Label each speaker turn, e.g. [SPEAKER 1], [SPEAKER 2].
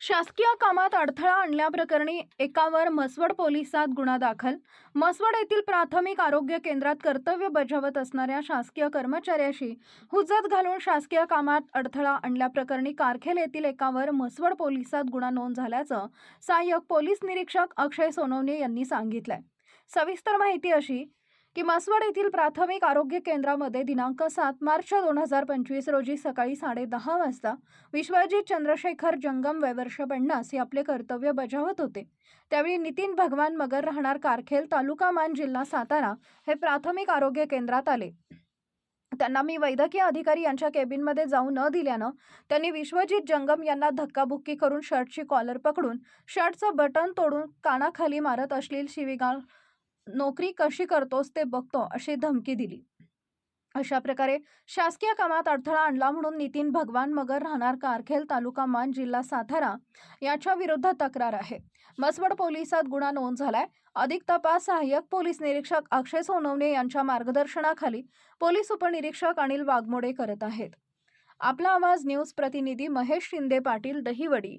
[SPEAKER 1] शासकीय कामात अडथळा आणल्याप्रकरणी एकावर मसवड पोलिसात गुन्हा दाखल. मसवड येथील प्राथमिक आरोग्य केंद्रात कर्तव्य बजावत असणाऱ्या शासकीय कर्मचाऱ्याशी हुज्जत घालून शासकीय कामात अडथळा आणल्याप्रकरणी कारखेल येथील एकावर मसवड पोलिसात गुन्हा नोंद झाल्याचं सहाय्यक पोलीस निरीक्षक अक्षय सोनवणे यांनी सांगितलंय. सविस्तर माहिती अशी की मसवड येथील प्राथमिक आरोग्य केंद्रामध्ये दिनांक सात मार्च दोन हजार पंचवीस रोजी सकाळी साडे दहा वाजता विश्वजित चंद्रशेखर जंगम वैवर्ष पन्नास हे आपले कर्तव्य बजावत होते. त्यावेळी नितीन भगवान मगर राहणार कारखेल तालुका मान जिल्हा सातारा हे प्राथमिक आरोग्य केंद्रात आले. त्यांना मी वैद्यकीय अधिकारी यांच्या केबिनमध्ये जाऊ न दिल्यानं त्यांनी विश्वजित जंगम यांना धक्काबुक्की करून शर्टची कॉलर पकडून शर्टचं बटन तोडून कानाखाली मारत अश्लील शिवीगाळ नोकरी कशी करतोस ते बघतो अशी धमकी दिली. अशा प्रकारे शासकीय कामात अडथळा आणला म्हणून नितीन भगवान मगर राहणार कारखेल तालुका मान जिल्हा सातारा याच्या विरुद्ध तक्रार आहे. मसवड पोलिसात गुन्हा नोंद झालाय. अधिक तपास सहाय्यक पोलीस निरीक्षक अक्षय सोनवणे यांच्या मार्गदर्शनाखाली पोलीस उपनिरीक्षक अनिल वाघमोडे करत आहेत. आपला आवाज न्यूज प्रतिनिधी महेश शिंदे पाटील दहिवडी.